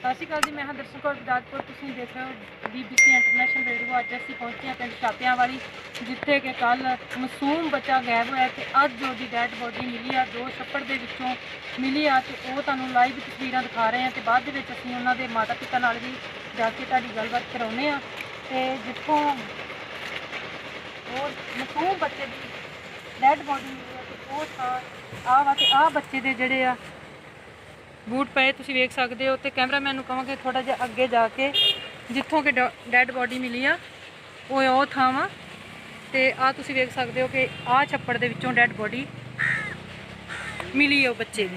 ਸਤਿ ਸ਼੍ਰੀ ਅਕਾਲ ਜੀ, ਮੈਂ ਹਾਂ ਦਰਸ਼ਨ ਕੌਰ ਗੁਰਦਾਸਪੁਰ ਤੁਸੀਂ ਦੇਖ ਰਹੇ ਹੋ ਬੀਬੀਸੀ ਇੰਟਰਨੈਸ਼ਨਲ ਰੇਡੀਓ ਅੱਜ ਅਸੀਂ ਪਹੁੰਚੇ ਹਾਂ ਪਿੰਡ ਛਾਪਿਆਂ ਵਾਲੀ ਜਿੱਥੇ ਕਿ ਕੱਲ ਮਾਸੂਮ ਬੱਚਾ ਗਾਇਬ ਹੋਇਆ ਤੇ ਅੱਜ ਉਹਦੀ ਡੈਡ ਬੋਡੀ ਮਿਲੀ ਆ ਦੋ ਛੱਪੜ ਦੇ ਵਿੱਚੋਂ ਮਿਲੀ ਆ ਤੇ ਉਹ ਤੁਹਾਨੂੰ ਲਾਈਵ ਤਸਵੀਰਾਂ ਦਿਖਾ ਰਹੇ ਹਾਂ ਤੇ ਬਾਅਦ ਦੇ ਵਿੱਚ ਅਸੀਂ ਉਹਨਾਂ ਦੇ ਮਾਤਾ ਪਿਤਾ ਨਾਲ ਵੀ ਜਾ ਕੇ ਤੁਹਾਡੀ ਗੱਲਬਾਤ ਕਰਾਉਂਦੇ ਆ ਤੇ ਜਿੱਥੋਂ ਉਹ ਮਾਸੂਮ ਬੱਚੇ ਦੀ ਡੈਡ ਬੋਡੀ ਮਿਲੀ ਆ ਤੇ ਉਹ ਥਾਂ ਆ ਵਾ ਤੇ ਆ ਬੱਚੇ ਦੇ ਜਿਹੜੇ ਆ ਬੂਟ ਪਏ, ਤੁਸੀਂ ਵੇਖ ਸਕਦੇ ਹੋ ਤੇ ਕੈਮਰਾਮੈਨ ਨੂੰ ਕਹਾਂਗੇ ਥੋੜਾ ਜਿਹਾ ਅੱਗੇ ਜਾ ਕੇ ਜਿੱਥੋਂ ਕਿ ਡੈੱਡ ਬੋਡੀ ਮਿਲੀ ਆ, ਉਹ ਉਹ ਥਾਂ ਵਾ ਤੇ ਆ ਤੁਸੀਂ ਵੇਖ ਸਕਦੇ ਹੋ ਕਿ ਆ ਛੱਪੜ ਦੇ ਵਿੱਚੋਂ ਡੈੱਡ ਬੋਡੀ ਮਿਲੀ ਉਹ ਬੱਚੇ ਦੀ।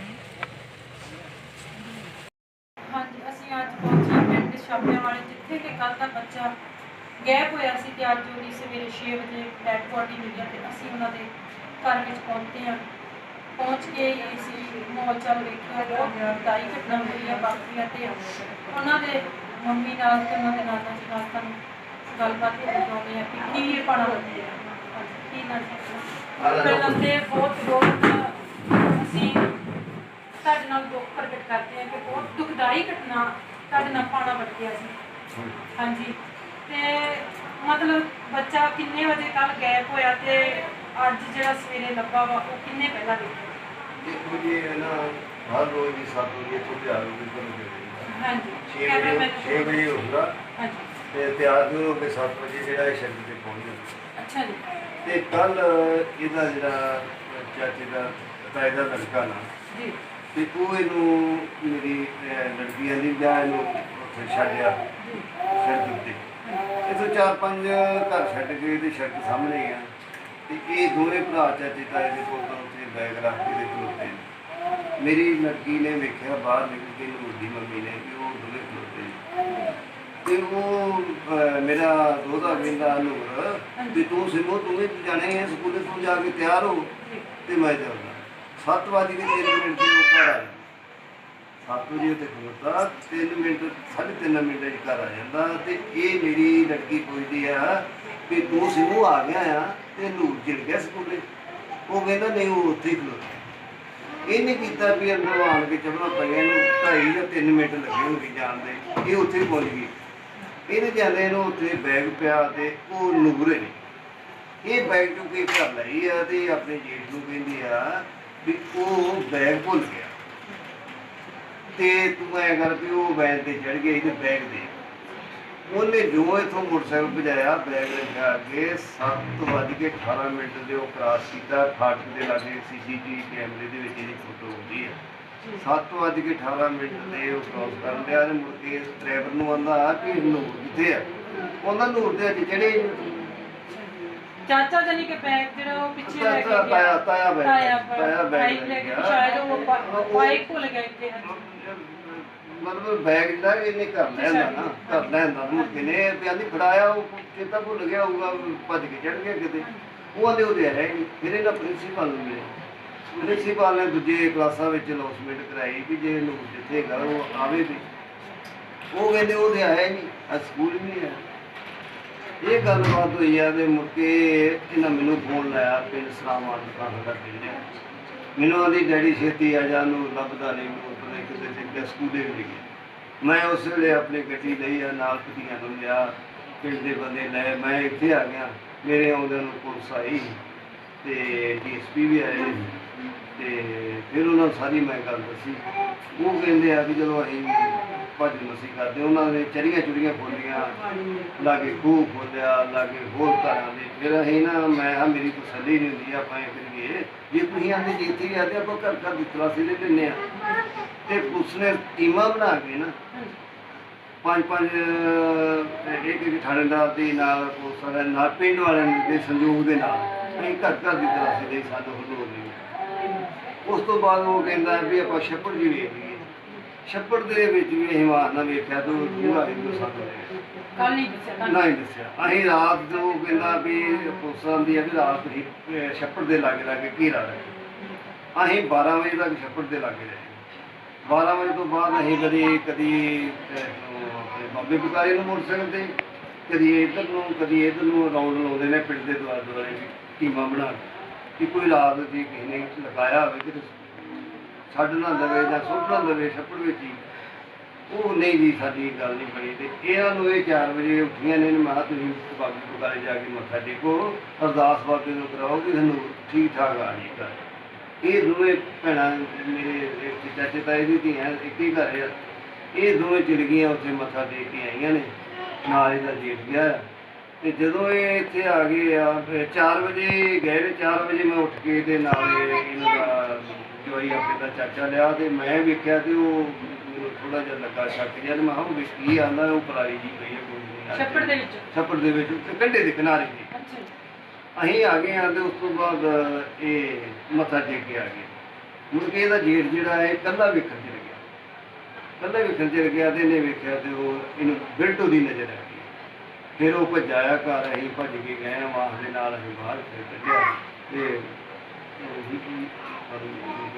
ਹਾਂਜੀ, ਅਸੀਂ ਅੱਜ ਪਹੁੰਚੇ ਪਿੰਡ ਛਾਪਿਆਂ ਵਾਲੇ, ਜਿੱਥੇ ਕਿ ਕੱਲ ਦਾ ਬੱਚਾ ਗਾਇਬ ਹੋਇਆ ਸੀ ਤੇ ਅੱਜ ਉਹਦੀ ਸਵੇਰੇ 6 ਵਜੇ ਡੈੱਡ ਬੋਡੀ ਮਿਲੀ ਤੇ ਅਸੀਂ ਉਹਨਾਂ ਦੇ ਘਰ ਵਿੱਚ ਪਹੁੰਚੇ ਹਾਂ। ਪਹੁੰਚ ਕੇ ਅਸੀਂ ਮਾਹੌਲ ਚੱਲ ਵੇਖਿਆ ਬਹੁਤ ਦੁਖਦਾਈ ਘਟਨਾ ਹੋਈ ਆ ਬਾਕੀਆਂ ਤੇ। ਉਹਨਾਂ ਦੇ ਮੰਮੀ ਨਾਲ ਤੇ ਉਹਨਾਂ ਦੇ ਨਾਨਾ ਜੀ ਨਾਲ ਤੁਹਾਨੂੰ ਗੱਲਬਾਤ ਕਰਾਉਂਦੇ ਆ ਕਿ ਕੀ ਇਹ ਪਾਣਾ ਲੱਗੇ ਹਾਂਜੀ, ਕੀ ਨਾ ਪਹਿਲਾਂ ਤੇ ਬਹੁਤ ਬਹੁਤ ਅਸੀਂ ਤੁਹਾਡੇ ਨਾਲ ਦੁੱਖ ਪ੍ਰਗਟ ਕਰਦੇ ਹਾਂ ਕਿ ਬਹੁਤ ਦੁਖਦਾਈ ਘਟਨਾ ਤੁਹਾਡੇ ਨਾਲ ਪਾਣਾ ਵਰਤਿਆ ਸੀ। ਹਾਂਜੀ। ਤੇ ਮਤਲਬ ਬੱਚਾ ਕਿੰਨੇ ਵਜੇ ਕੱਲ ਗਾਇਬ ਹੋਇਆ ਤੇ ਅੱਜ ਜਿਹੜਾ ਸਵੇਰੇ ਲੱਭਾ ਵਾ ਉਹ ਕਿੰਨੇ ਪਹਿਲਾਂ ਦੇਖਿਆ? ਦੇਖੋ ਜੀ ਇਹ ਨਾ ਹਰ ਰੋਜ਼ ਦੀ 7 ਵਜੇ ਤੋਂ ਤਿਆਰ ਹੋ ਕੇ ਕਰਨ ਦੇ ਹਾਂਜੀ 6 ਕੈਮਰਾਮੈਨ ਵਜੇ 6 ਵਜੇ ਹੁੰਦਾ ਹਾਂਜੀ। ਤੇ ਤਿਆਰ ਵੀ ਹੋ ਕੇ 7 ਵਜੇ ਜਿਹੜਾ ਇਹ ਸ਼ਰਤ ਤੇ ਪਹੁੰਚ ਜਾਂਦਾ। ਅੱਛਾ ਜੀ। ਤੇ ਕੱਲ ਇਹਦਾ ਜਿਹੜਾ ਚਾਚੇ ਦਾ ਤਾਏ ਦਾ ਲੜਕਾ ਨਾ ਜੀ। ਤੇ ਉਹ ਇਹਨੂੰ ਮੇਰੀ ਅਹ, ਲੜਕੀ ਆਂਦੀ ਜਾ ਇਹਨੂੰ ਉੱਥੇ ਛੱਡਿਆ। ਜੀ। ਸੜਕ ਉੱਤੇ। ਇਥੋਂ ਚਾਰ ਪੰਜ ਘਰ ਛੱਡ ਕੇ ਤੇ ਸੜਕ ਸਾਹਮਣੇ ਆ। ਤੇ ਇਹ ਦੋਵੇਂ ਭਰਾ ਚਾਚੇ ਤਾਏ ਦੇ ਕੋਲ ਤੋਂ ਉੱਥੇ ਬੈਗ ਰੱਖ ਕੇ ਦੇ ਖਲੋਤੇ ਨੇ। ਮੇਰੀ ਲੜਕੀ ਨੇ ਵੇਖਿਆ ਬਾਹਰ ਨਿਕਲ ਕੇ ਨੂਰ ਦੀ ਮੰਮੀ ਨੇ ਕਿ ਉਹ ਦੋਵੇਂ ਖਲੋਤੇ ਨੇ। ਤੇ ਉਹ ਅਹ, ਮੇਰਾ ਦੋਦਾ ਕਹਿੰਦਾ ਨੂਰ ਵੀ ਤੂੰ ਸਿਮੋ ਤੂੰ ਵੀ ਜਾਣੇ ਹੈ ਸਕੂਲੇ ਤੋਂ ਜਾ ਕੇ ਤਿਆਰ ਹੋ ਜੀ ਤੇ ਮੈਂ ਜਾਉਂਦਾ 7 ਵਜੇ ਦੇ 3 ਮਿੰਟ ਤੇ ਉਹ ਘਰ ਆਇਆ 7 ਵਜੇ ਉੱਤੇ ਖਲੋਤਾ 3 ਮਿੰਟ ਸਾਢੇ ਤਿੰਨ ਮਿੰਟ ਚ ਘਰ ਆ ਜਾਂਦਾ ਤੇ ਇਹ ਮੇਰੀ ਲੜਕੀ ਪੁੱਛਦੀ ਆ ਕਿ ਤੂੰ ਸਿਮੂ ਆ ਗਿਆ ਆ ਤੇ ਨੂਰ ਚਿੜ ਗਿਆ ਸਕੂਲੇ। ਉਹ ਕਹਿੰਦਾ, ਨਹੀਂ, ਉਹ ਉੱਥੇ ਹੀ ਖਲੋਤਾ। ਇਹਨੇ ਕੀਤਾ ਵੀ ਅੰਦਰ ਆਣ ਕੇ ਚਬਲਾ ਪਈਆਂ ਨੂੰ ਢਾਈ ਜਾਂ 3 ਮਿੰਟ ਲੱਗੇ ਹੋਣਗੇ ਜਾਣ ਦੇ। ਇਹ ਉੱਥੇ ਹੀ ਪਹੁੰਚ ਗਈ। ਇਹਨੇ ਜਾਂਦੇ ਨੂੰ ਉੱਥੇ ਬੈਗ ਪਿਆ ਤੇ ਉਹ ਨੂਰੇ ਨੇ ਇਹ ਬੈਗ ਚੁੱਕ ਕੇ ਘਰ ਲਈ ਆ ਤੇ ਆਪਣੇ ਜੇਠ ਨੂੰ ਕਹਿੰਦੀ ਆ ਵੀ ਉਹ ਬੈਗ ਭੁੱਲ ਗਿਆ। ਤੇ ਤੂੰ ਐ ਕਰ ਵੀ ਉਹ ਬੈਗ ਤੇ ਚੜ ਗਿਆ ਇਹਦੇ ਬੈਗ ਦੇ ਉਹਨੇ ਜੋ ਇਥੋਂ ਮੋਟਰਸਾਈਕਲ ਭਜਾਇਆ ਬੈਗ ਲਿਖਾ ਕੇ 7:18 ਮਿੰਟ ਦੇ ਉਹ ਕ੍ਰਾਸ ਕੀਤਾ ਫਾਟਕ ਦੇ ਲਾਗੇ ਸੀਸੀਟੀਵੀ ਕੈਮਰੇ ਦੇ ਵਿੱਚ ਇਹਦੀ ਫੋਟੋ ਹੁੰਦੀ ਹੈ। 7:18 ਮਿੰਟ ਦੇ ਉਹ ਕ੍ਰਾਸ ਕਰਨ ਡਿਆ ਤੇ ਮੁੜ ਕੇ ਡਰਾਈਵਰ ਨੂੰ ਆਂਦਾ ਕਿ ਨੂਰ ਕਿੱਥੇ ਆ? ਉਹਨਾਂ ਨੂਰ ਦੇ ਅੱਜ ਚੜੇ ਚਾਚਾ ਜਾਨੀ ਕਿ ਬੈਗ ਜਿਹੜਾ ਉਹ ਪਿੱਛੇ ਲੈ ਕੇ ਤਾਇਆ- ਗਿਆ ਤਾਇਆ ਬੈਗ- ਤਾਇਆ ਤਾਇਆ ਬੈਗ ਲੈ ਕੇ। ਸ਼ਾਇਦ ਉਹ ਬਾਈਕ ਭੁੱਲ ਗਿਆ ਇੱਥੇ ਮਤਲਬ ਬੈਗ ਜਿਹੜਾ ਇਹਨੇ ਕਰ ਲੈਂਦਾ ਨਾ ਕਰ ਲੈਂਦਾ ਮੁੜ ਕੇ ਨੇ ਵੀ ਫੜਾਇਆ, ਉਹ ਚੇਤਾ ਭੁੱਲ ਗਿਆ ਹੋਊਗਾ ਭੱਜ ਕੇ ਚੜ ਗਿਆ ਕਿਤੇ। ਉਹ ਆਂਦੇ ਉਹਦੇ ਹੈ ਨਹੀਂ, ਫਿਰ ਇਹਨਾਂ ਪ੍ਰਿੰਸੀਪਲ ਨੂੰ ਮਿਲੇ ਪ੍ਰਿੰਸੀਪਲ ਨੇ ਦੂਜੇ ਕਲਾਸਾਂ ਵਿੱਚ ਅਨਾਉਂਸਮੈਂਟ ਕਰਾਈ ਕਿ ਜੇ ਨੂੰ ਜਿੱਥੇ ਗਾ ਉਹ ਆਵੇ ਵੀ ਉਹ ਕਹਿੰਦੇ ਉਹਦੇ ਆਇਆ ਨਹੀਂ, ਅੱਜ ਸਕੂਲ ਵੀ ਨਹੀਂ ਆਇਆ। ਇਹ ਗੱਲਬਾਤ ਹੋਈ ਆ ਤੇ ਮੁੜ ਕੇ ਇਹਨਾਂ ਮੈਨੂੰ ਫੋਨ ਲਾਇਆ, ਪਿੰਡ ਸਲਾਮਾਨ ਦੁਕਾਨ ਦਾ ਪਿੰਡ ਹੈ ਮੈਨੂੰ ਆਂਦੀ, ਡੈਡੀ ਛੇਤੀ ਆ ਜਾ ਨੂੰ ਲੱਭਦਾ ਨਹੀਂ ਮੈਨੂੰ ਪਤਾ ਕਿਤੇ ਤੇ ਸਕੂਲੇ ਵੀ ਗਿਆ। ਮੈਂ ਉਸ ਵੇਲੇ ਆਪਣੀ ਗੱਡੀ ਲਈ ਆ, ਨਾਲ ਕੁੜੀਆਂ ਨੂੰ ਲਿਆ ਪਿੰਡ ਦੇ ਬੰਦੇ ਲੈ, ਮੈਂ ਇੱਥੇ ਆ ਗਿਆ। ਮੇਰੇ ਆਉਂਦਿਆਂ ਨੂੰ ਪੁਲਿਸ ਆਈ ਤੇ ਡੀਐਸਪੀ ਵੀ ਆਏ ਤੇ ਫਿਰ ਉਹਨਾਂ ਸਾਰੀ ਮੈਂ ਗੱਲ ਦੱਸੀ। ਉਹ ਕਹਿੰਦੇ ਆ ਕਿ ਚਲੋ ਅਸੀਂ ਭੱਜ ਨਸੀ ਕਰਦੇ, ਉਹਨਾਂ ਨੇ ਚਰੀਆਂ ਚੁਰੀਆਂ ਖੋਲੀਆਂ ਲਾਗੇ ਖੂਹ ਖੋਲਿਆ ਲਾਗੇ ਹੋਰ ਘਰਾਂ ਦੇ। ਫਿਰ ਅਸੀਂ ਨਾ, ਮੈਂ ਆ ਮੇਰੀ ਤਸੱਲੀ ਨਹੀਂ ਹੁੰਦੀ, ਆਪਾਂ ਇਹ ਕਰੀਏ। ਜੇ ਤੁਸੀਂ ਆਂਦੇ, ਜੇ ਵੀ ਆਦੇ, ਆਪਾਂ ਘਰ ਘਰ ਦੀ ਤਲਾਸ਼ੀ ਲੈ ਲੈਂਦੇ ਆ। ਤੇ ਪੁਲਿਸ ਨੇ ਟੀਮਾਂ ਬਣਾ ਕੇ ਨਾ ਪੰਜ ਪੰਜ ਇੱਕ ਇੱਕ ਥਾਣੇਦਾਰ ਦੇ ਨਾਲ ਪੁਲਿਸ ਵਾਲਿਆਂ ਨਾਲ ਪਿੰਡ ਵਾਲਿਆਂ ਦੇ ਸੰਯੋਗ ਦੇ ਨਾਲ ਅਸੀਂ ਘਰ ਘਰ ਦੀ ਤਲਾਸ਼ੀ ਲਈ ਸਾਨੂੰ ਹਲੂਰ ਨਹੀਂ ਉਸ ਤੋਂ ਬਾਅਦ ਉਹ ਕਹਿੰਦਾ ਵੀ ਆਪਾਂ ਛੱਪੜ ਜੀ ਵੇਖ ਲਈਏ। ਛੱਪੜ ਦੇ ਵਿੱਚ ਵੀ ਅਸੀਂ ਮਾਰਨਾ ਵੇਖਿਆ ਤਾਂ ਪੂਰਾ ਹੀ ਸਾਨੂੰ ਕੱਲ। ਨਹੀਂ ਦੱਸਿਆ ਨਹੀਂ ਦੱਸਿਆ। ਅਸੀਂ ਰਾਤ ਨੂੰ ਕਹਿੰਦਾ ਵੀ ਪੁਲਿਸਾਂ ਦੀ ਵੀ ਰਾਤ ਅਹ, ਛੱਪੜ ਦੇ ਲਾਗੇ ਲਾਗੇ ਘੇਰਾ ਰਹੇ ਅਸੀਂ 12 ਵਜੇ ਤੱਕ ਛੱਪੜ ਦੇ ਲਾਗੇ ਰਹੇ। 12 ਵਜੇ ਤੋਂ ਬਾਅਦ ਅਸੀਂ ਕਦੀ ਕਦੀ ਆਪਣੇ ਬਾਬੇ ਬੁਕਾਰੇ ਨੂੰ ਮੋਟਰਸਾਈਕਲ ਤੇ, ਕਦੀ ਇੱਧਰ ਨੂੰ, ਕਦੀ ਇੱਧਰ ਨੂੰ ਰਾਉਂਡ ਲਾਉਂਦੇ ਨੇ ਪਿੰਡ ਦੇ ਦੁਆਲੇ ਦੁਆਲੇ ਵੀ ਟੀਮਾਂ ਬਣਾ ਕੇ। ਕਿ ਕੋਈ ਰਾਤ ਦੀ ਕਿਸੇ ਨੇ ਲਗਾਇਆ ਹੋਵੇ ਕਿ ਛੱਡ ਨਾ ਦੇਵੇ ਜਾਂ ਸੁੱਟ ਨਾ ਦੇਵੇ ਛੱਪੜ ਵਿੱਚ ਹੀ। ਉਹ ਨਹੀਂ ਜੀ ਸਾਡੀ ਗੱਲ ਨਹੀਂ ਬਣੀ ਤੇ ਇਹਨਾਂ ਨੂੰ ਇਹ 4 ਵਜੇ ਉੱਠੀਆਂ ਨੇ ਮੈਂ ਤੁਸੀਂ ਬਾਬੇ ਗੁਰਦਾਰੇ ਜਾ ਕੇ ਮੱਥਾ ਟੇਕੋ, ਅਰਦਾਸ ਬਾਬੇ ਨੂੰ ਕਰਾਓ ਕਿ ਸਾਨੂੰ ਠੀਕ ਠਾਕ ਆ ਜੀ ਘਰ ਇਹ ਦੋਵੇਂ ਭੈਣਾਂ ਮੇਰੇ ਚਾਚੇ ਤਾਏ ਦੀ ਧੀਆਂ ਇੱਕ ਹੀ ਘਰ ਆ। ਇਹ ਦੋਵੇਂ ਚਲ ਗਈਆਂ ਉੱਥੇ ਮੱਥਾ ਟੇਕ ਕੇ ਆਈਆਂ ਨੇ। ਨਾਲ ਇਹਦਾ ਜੇਠ ਗਿਆ। ਤੇ ਜਦੋਂ ਇਹ ਇੱਥੇ ਆ ਗਏ ਆ 4 ਵਜੇ ਗਏ ਨੇ 4 ਵਜੇ ਮੈਂ ਉੱਠ ਕੇ ਤੇ ਨਾਲ ਇਹ ਇਹਨਾਂ ਦਾ ਜੋਈ ਆਪਣੇ ਦਾ ਚਾਚਾ ਲਿਆ ਤੇ ਮੈਂ ਵੇਖਿਆ ਤੇ ਉਹ ਥੋੜਾ ਜਿਹਾ ਲੱਗਾ ਸ਼ੱਕ ਜਿਹਾ ਤੇ ਮੈਂ ਕਿਹਾ ਉਹ ਕੀ ਆਂਦਾ ਉਹ ਪਰਾਈ ਜੀ ਹੈ ਕੋਈ ਨਹੀਂ ਛੱਪੜ ਦੇ ਵਿੱਚ। ਛੱਪੜ ਦੇ ਵਿੱਚ ਕੰਢੇ ਦੇ ਕਿਨਾਰੇ ਤੇ। ਅੱਛਾ। ਜੀ। ਅਸੀਂ ਆ ਗਏ ਆ ਤੇ ਉਸ ਤੋਂ ਬਾਅਦ ਇਹ ਮੱਥਾ ਟੇਕ ਕੇ ਆ ਗਏ। ਮੁੜ ਕੇ ਇਹਦਾ ਜੇਠ ਜਿਹੜਾ ਹੈ ਕੱਲਾ ਵੇਖਣ ਚਲ ਗਿਆ। ਕੱਲਾ ਵੇਖਣ ਚਲ ਗਿਆ ਤੇ ਇਹਨੇ ਵੇਖਿਆ ਤੇ ਉਹ ਇਹਨੂੰ ਬਿਲਟੋ ਦੀ ਨਜ਼ਰ ਆ ਗਈ। ਫਿਰ ਉਹ ਭੱਜਾਇਆ ਘਰ ਅਸੀਂ ਭੱਜ ਕੇ ਗਏ ਆ ਵਾਹ ਦੇ ਨਾਲ ਅਸੀਂ ਬਾਹਰ ਫਿਰ ਕੱਢਿਆ ਤੇ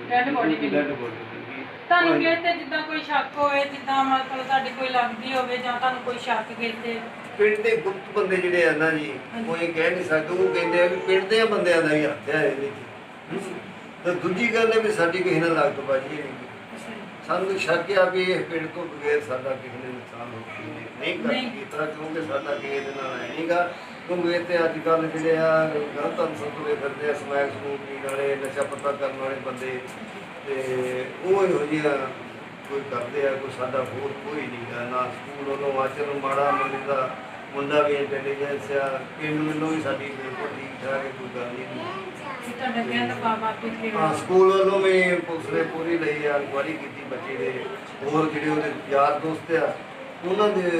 Dead body ਮਿਲੀ। ਡੈਡ ਬੋਡੀ ਤੁਹਾਨੂੰ ਕਿਤੇ ਜਿੱਦਾਂ ਕੋਈ ਸ਼ੱਕ ਹੋਵੇ ਜਿੱਦਾਂ ਮਤਲਬ ਤੁਹਾਡੀ ਕੋਈ ਲੱਗਦੀ ਹੋਵੇ ਜਾਂ ਤੁਹਾਨੂੰ ਕੋਈ ਸ਼ੱਕ ਕਿਤੇ ਪਿੰਡ ਦੇ ਗੁਪਤ ਬੰਦੇ ਜਿਹੜੇ ਆ ਨਾ ਜੀ ਉਹ ਇਹ ਕਹਿ ਨਹੀਂ ਸਕਦੇ ਉਹ ਕਹਿੰਦੇ ਆ ਵੀ ਪਿੰਡ ਦੇ ਬੰਦਿਆਂ ਦਾ ਹੀ ਹੱਥ ਹੈ ਇਹਦੇ ਵਿੱਚ। ਤੇ ਦੂਜੀ ਗੱਲ ਹੈ ਵੀ ਸਾਡੀ ਕਿਸੇ ਨਾਲ ਲਾਗਤ ਬਾਜੀ ਨਹੀਂ ਸਾਨੂੰ ਸ਼ੱਕ ਆ ਵੀ ਇਹ ਪਿੰਡ ਤੋਂ ਬਗੈਰ ਸਾਡਾ ਕਿਸੇ ਨੇ ਨੁਕਸਾਨ ਹੋ ਨਹੀਂ ਕਰ ਨਹੀਂ। ਕੀਤਾ ਕਿਉਂਕਿ ਸਾਡਾ ਕਿਸੇ ਦੇ ਨਾਲ ਹੈ ਨਹੀਂਗਾ ਕਿਉਂਕਿ ਤੇ ਅੱਜ ਕੱਲ੍ਹ ਜਿਹੜੇ ਆ ਗਲਤ ਅਨਸਰ ਤੁਰੇ ਫਿਰਦੇ ਆ ਸਮੈਕ ਸਮੂਕ ਪੀਣ ਵਾਲੇ ਨਸ਼ਾ ਪੱਤਾ ਕਰਨ ਵਾਲੇ ਬੰਦੇ। ਤੇ ਉਹ ਇਹੋ ਜਿਹਾ ਕੋਈ ਕਰਦੇ ਆ ਕੋਈ ਸਾਡਾ ਹੋਰ ਕੋਈ ਨਹੀਂ ਗਾ ਨਾ ਸਕੂਲ ਵੱਲੋਂ ਆਚਰ ਮਾੜਾ ਮੁੰਡੇ ਦਾ ਮੁੰਡਾ ਵੀ ਇੰਟੈਲੀਜੈਂਸ ਆ ਪਿੰਡ ਵੱਲੋਂ ਵੀ ਸਾਡੀ ਬਿਲਕੁਲ ਠੀਕ ਠਾਕ ਹੈ ਕੋਈ ਗੱਲ ਨਹੀਂ ਤੁਹਾਡੇ ਕਹਿਣ ਦਾ ਬਾਬਾ ਪਿੱਛੇ ਹਾਂ ਸਕੂਲ ਵੱਲੋਂ ਵੀ ਪੁਲਿਸ ਨੇ ਪੂਰੀ ਲਈ ਆ ਇਨਕੁਆਇਰੀ ਕੀਤੀ ਬੱਚੇ ਦੇ ਹੋਰ ਜਿਹੜੇ ਉਹਦੇ ਯਾਰ ਦੋਸਤ ਆ ਉਹਨਾਂ ਦੇ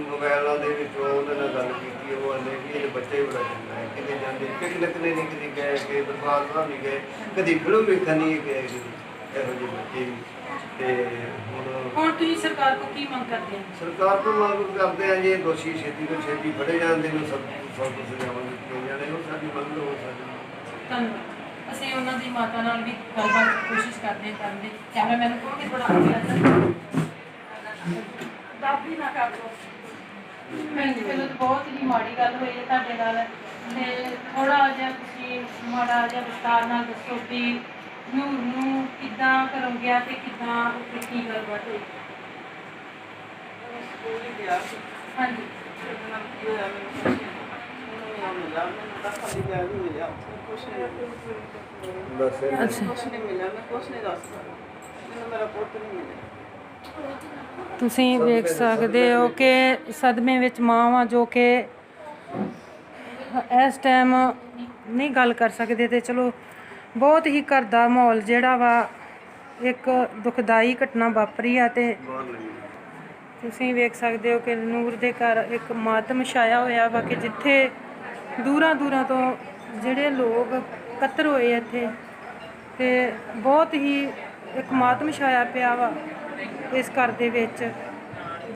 ਮੋਬਾਈਲਾਂ ਦੇ ਵਿੱਚ ਉਹਨਾਂ ਨਾਲ ਗੱਲ ਕੀਤੀ ਉਹ ਆਂਦੇ ਵੀ ਇਹ ਬੱਚੇ ਬੜਾ ਚੰਗਾ ਹੈ ਕਿਤੇ ਜਾਂਦੇ ਪਿਕਨਿਕ ਨੇ ਨਹੀਂ ਕਦੀ ਗਏ ਕਿ ਦਰਬਾਰ ਸਾਹਿਬ ਨਹੀਂ ਗਏ ਕਦੀ ਫਿਲਮ ਵੇਖਣ ਨਹੀਂ ਗਏ ਇਹੋ ਜਿਹੇ ਬੱਚੇ ਵੀ। ਤੇ ਹੁਣ ਹੁਣ ਤੁਸੀਂ ਸਰਕਾਰ ਕੋ ਕੀ ਮੰਗ ਕਰਦੇ ਹੋ? ਸਰਕਾਰ ਤੋਂ ਮੰਗ ਕਰਦੇ ਆ ਜੀ ਇਹ ਦੋਸ਼ੀ ਛੇਤੀ ਤੋਂ ਛੇਤੀ ਫੜੇ ਜਾਂਦੇ ਨੇ ਸਭ ਸਭ ਕੁਝ ਸਜ਼ਾਵਾਂ ਦਿੱਤੀਆਂ ਜਾਣੇ ਉਹ ਸਾਡੀ ਮੰਗ ਹੋ ਸਕਦੀ ਧੰਨਵਾਦ। ਅਸੀਂ ਉਹਨਾਂ ਦੀ ਮਾਤਾ ਨਾਲ ਵੀ ਗੱਲਬਾਤ ਦੀ ਕੋਸ਼ਿਸ਼ ਕਰਦੇ ਹਾਂ ਕਰਨ ਦੀ। ਕੈਮਰਾਮੈਨ ਨੂੰ ਕਹੋਗੇ ਥੋੜਾ ਅੱਗੇ ਆ ਦਾਬੀ ਨਾ ਕਰ ਲੋ ਭੈਣ ਜੀ ਪਹਿਲਾਂ ਤਾਂ ਬਹੁਤ ਹੀ ਮਾੜੀ ਗੱਲ ਹੋਈ ਹੈ ਤੁਹਾਡੇ ਨਾਲ। ਤੇ ਥੋੜਾ ਜਿਹਾ ਤੁਸੀਂ ਮਾੜਾ ਜਿਹਾ ਵਿਸਤਾਰ ਨਾਲ ਦੱਸੋ ਕਿ ਨੂਰ ਨੂੰ ਕਿੱਦਾਂ ਘਰੋਂ ਗਿਆ ਤੇ ਕਿੱਦਾਂ ਉੱਥੇ ਕੀ ਗੱਲਬਾਤ ਹੋਈ ਸਕੂਲ ਹੀ ਗਿਆ ਸੀ। ਹਾਂਜੀ। ਉਹਦੇ ਨਾਲ ਕੀ ਹੋਇਆ ਮੈਨੂੰ ਕੁਛ ਨਹੀਂ ਉਹਨੂੰ ਨਹੀਂ ਮਿਲਿਆ ਮੈਨੂੰ ਤਾਂ ਖਾਲੀ ਬੈਗ ਹੀ ਮਿਲਿਆ ਮੈਨੂੰ ਕੁਛ ਨਹੀਂ ਬਸ ਇਹ- ਅੱਛਾ। ਕੁਛ ਨਹੀਂ ਮਿਲਿਆ ਮੈਂ ਕੁਛ ਨਹੀਂ ਦੱਸ ਸਕਦਾ। ਮੈਨੂੰ ਮੇਰਾ ਪੁੱਤ ਨਹੀਂ ਮਿਲਿਆ। ਤੁਸੀਂ ਵੇਖ ਸਕਦੇ ਹੋ ਕਿ ਸਦਮੇ ਵਿੱਚ ਮਾਂ ਵਾਂ ਜੋ ਕਿ ਇਸ ਟਾਈਮ ਨਹੀਂ ਗੱਲ ਕਰ ਸਕਦੇ ਤੇ ਚਲੋ ਬਹੁਤ ਹੀ ਘਰ ਦਾ ਮਾਹੌਲ ਜਿਹੜਾ ਵਾ, ਇੱਕ ਦੁਖਦਾਈ ਘਟਨਾ ਵਾਪਰੀ ਆ ਤੇ ਤੁਸੀਂ ਵੇਖ ਸਕਦੇ ਹੋ ਕਿ ਨੂਰ ਦੇ ਘਰ ਇੱਕ ਮਾਤਮ ਛਾਇਆ ਹੋਇਆ ਵਾ ਕਿ ਜਿੱਥੇ ਦੂਰਾਂ ਦੂਰਾਂ ਤੋਂ ਜਿਹੜੇ ਲੋਕ ਇਕੱਤਰ ਹੋਏ ਇੱਥੇ ਤੇ ਬਹੁਤ ਹੀ ਇੱਕ ਮਾਤਮ ਛਾਇਆ ਪਿਆ ਵਾ ਇਸ ਘਰ ਦੇ ਵਿੱਚ।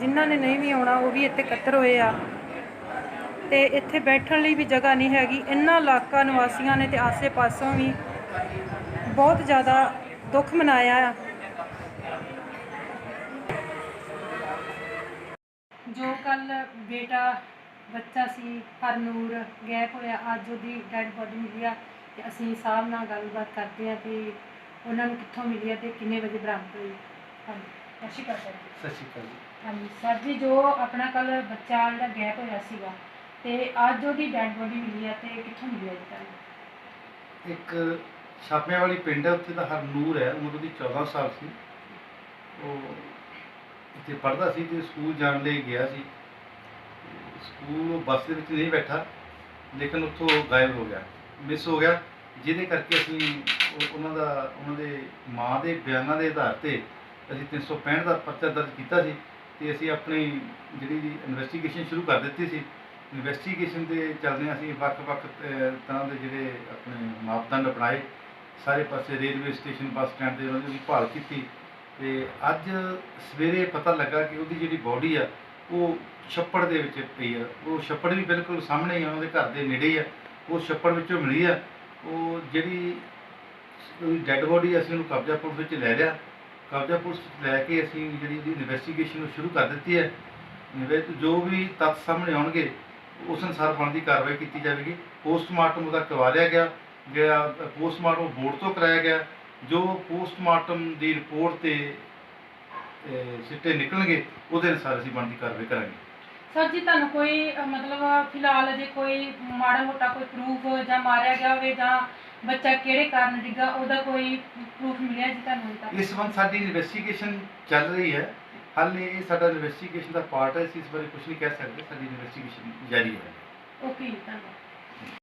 ਜਿਨ੍ਹਾਂ ਨੇ ਨਹੀਂ ਵੀ ਆਉਣਾ, ਉਹ ਵੀ ਇੱਥੇ ਕਤਰ ਹੋਏ ਆ। ਤੇ ਇੱਥੇ ਬੈਠਣ ਲਈ ਵੀ ਜਗ੍ਹਾ ਨਹੀਂ ਹੈਗੀ। ਇਹਨਾਂ ਇਲਾਕਾ ਨਿਵਾਸੀਆਂ ਨੇ ਤੇ ਆਸੇ-ਪਾਸੋਂ ਵੀ ਬਹੁਤ ਜ਼ਿਆਦਾ ਦੁੱਖ ਮਨਾਇਆ। ਆ ਜੋ ਕੱਲ ਬੇਟਾ ਬੱਚਾ ਸੀ ਹਰਨੂਰ ਗੈਪ ਹੋਇਆ ਅੱਜ ਉਹਦੀ ਡੈਡ ਬੋਡੀ ਮਿਲੀ ਆ ਤੇ ਅਸੀਂ ਸਾਹਿਬ ਨਾਲ ਗੱਲਬਾਤ ਕਰਦੇ ਆ ਕਿ ਉਹਨਾਂ ਨੂੰ ਕਿੱਥੋਂ ਮਿਲੀ ਆ ਤੇ ਕਿੰਨੇ ਵਜੇ ਬਰਾਮਦ ਹੋਈ। ਹਾਂਜੀ ਸਤਿ ਸ਼੍ਰੀ ਅਕਾਲ ਸਰ ਜੀ। ਸਤਿ ਸ਼੍ਰੀ ਅਕਾਲ ਜੀ। ਹਾਂਜੀ ਸਰ ਜੀ ਜੋ ਆਪਣਾ ਕੱਲ ਬੱਚਾ ਜਿਹੜਾ ਗੈਪ ਹੋਇਆ ਸੀਗਾ ਤੇ ਅੱਜ ਉਹਦੀ ਡੈਡ ਬੋਡੀ ਮਿਲੀ ਆ ਤੇ ਕਿੱਥੋਂ ਮਿਲੀ ਆ ਜੀ ਤੁਹਾਨੂੰ ਇੱਕ ਛਾਪਿਆਂ ਵਾਲੀ ਪਿੰਡ ਹੈ, ਉੱਥੇ ਦਾ ਹਰਨੂਰ ਹੈ, ਉਮਰ ਉਹਦੀ 14 ਸਾਲ ਸੀ। ਉਹ ਇੱਥੇ ਪੜ੍ਹਦਾ ਸੀ ਤੇ ਸਕੂਲ ਜਾਣ ਲਈ ਗਿਆ ਸੀ। ਸਕੂਲ ਬੱਸ ਦੇ ਵਿੱਚ ਨਹੀਂ ਬੈਠਾ, ਲੇਕਿਨ ਉੱਥੋਂ ਗਾਇਬ ਹੋ ਗਿਆ ਮਿਸ ਹੋ ਗਿਆ। ਜਿਹਦੇ ਕਰਕੇ ਅਸੀਂ ਉਹਨਾਂ ਦਾ, ਉਹਨਾਂ ਦੇ ਮਾਂ ਦੇ ਬਿਆਨਾਂ ਦੇ ਆਧਾਰ ਤੇ ਅਸੀਂ 365 ਦਾ ਪਰਚਾ ਦਰਜ ਕੀਤਾ ਸੀ ਤੇ ਅਸੀਂ ਆਪਣੀ ਜਿਹੜੀ ਇਨਵੈਸਟੀਗੇਸ਼ਨ ਸ਼ੁਰੂ ਕਰ ਦਿੱਤੀ ਸੀ। ਇਨਵੈਸਟੀਗੇਸ਼ਨ ਦੇ ਚੱਲਦੇ ਅਸੀਂ ਵੱਖ-ਵੱਖ ਤਰ੍ਹਾਂ ਦੇ ਜਿਹੜੇ ਆਪਣੇ ਮਾਪਦੰਡ ਅਪਣਾਏ। ਸਾਰੇ ਪਾਸੇ ਰੇਲਵੇ ਸਟੇਸ਼ਨ ਬੱਸ ਸਟੈਂਡ ਤੇ ਉਹਨਾਂ ਦੀ ਭਾਲ ਕੀਤੀ ਤੇ ਅੱਜ ਸਵੇਰੇ ਪਤਾ ਲੱਗਾ ਕਿ ਉਹਦੀ ਜਿਹੜੀ ਬੋਡੀ ਆ, ਉਹ ਛੱਪੜ ਦੇ ਵਿੱਚ ਪਈ ਆ। ਉਹ ਛੱਪੜ ਵੀ ਬਿਲਕੁਲ ਸਾਹਮਣੇ ਹੀ ਆ ਉਹਨਾਂ ਦੇ ਘਰ ਦੇ ਨੇੜੇ ਆ। ਉਹ ਛੱਪੜ ਵਿੱਚੋਂ ਮਿਲੀ ਆ। ਉਹ ਜਿਹੜੀ ਉਹਦੀ ਡੈੱਡ ਬੋਡੀ ਅਸੀਂ ਉਹਨੂੰ ਕਬਜ਼ਾ ਪੁਲਿਸ ਵਿੱਚ ਲੈ ਲਿਆ। ਕਬਜ਼ਾ ਪੁਲਿਸ ਲੈ ਕੇ ਅਸੀਂ ਜਿਹੜੀ ਇਹਦੀ ਇਨਵੈਸਟੀਗੇਸ਼ਨ ਨੂੰ ਸ਼ੁਰੂ ਕਰ ਦਿੱਤੀ ਹੈ। ਵਿੱਚ ਜੋ ਵੀ ਤੱਥ ਸਾਹਮਣੇ ਆਉਣਗੇ ਉਸ ਅਨੁਸਾਰ ਬਣਦੀ ਕਾਰਵਾਈ ਕੀਤੀ ਜਾਵੇਗੀ। ਪੋਸਟਮਾਰਟਮ ਉਹਦਾ ਕਰਵਾ ਲਿਆ ਗਿਆ। ਗਿਆ ਪੋਸਟਮਾਰਟਮ ਬੋਰਡ ਤੋਂ ਕਰਾਇਆ ਗਿਆ ਜੋ ਪੋਸਟਮਾਰਟਮ ਦੀ ਰਿਪੋਰਟ ਤੇ ਸਿੱਟੇ ਨਿਕਲਣਗੇ ਉਹਦੇ ਅਨੁਸਾਰ ਅਸੀਂ ਬਣਦੀ ਕਾਰਵਾਈ ਕਰਾਂਗੇ। ਸਰ ਜੀ ਤੁਹਾਨੂੰ ਕੋਈ ਮਤਲਬ ਫਿਲਹਾਲ ਅਜੇ ਕੋਈ ਮਾੜਾ ਮੋਟਾ ਕੋਈ ਪ੍ਰੂਫ ਜਾਂ ਮਾਰਿਆ ਗਿਆ ਹੋਵੇ ਜਾਂ ਬੱਚਾ ਕਿਹੜੇ ਕਾਰਨ ਡਿੱਗਾ ਉਹਦਾ ਕੋਈ ਪ੍ਰੂਫ ਮਿਲਿਆ ਜੀ ਤੁਹਾਨੂੰ ਤੱਕ? ਇਸ ਸੰਬੰਧ ਸਾਡੀ ਇਨਵੈਸਟੀਗੇਸ਼ਨ ਚੱਲ ਰਹੀ ਹੈ। ਹਾਲੇ ਇਹ ਸਾਡਾ ਇਨਵੈਸਟੀਗੇਸ਼ਨ ਦਾ ਪਾਰਟ ਹੈ ਇਸ ਬਾਰੇ ਕੁਝ ਨਹੀਂ ਕਹਿ ਸਕਦੇ ਸਾਡੀ ਇਨਵੈਸਟੀਗੇਸ਼ਨ ਜਾਰੀ ਹੈ। ਓਕੇ ਜੀ ਧੰਨਵਾਦ।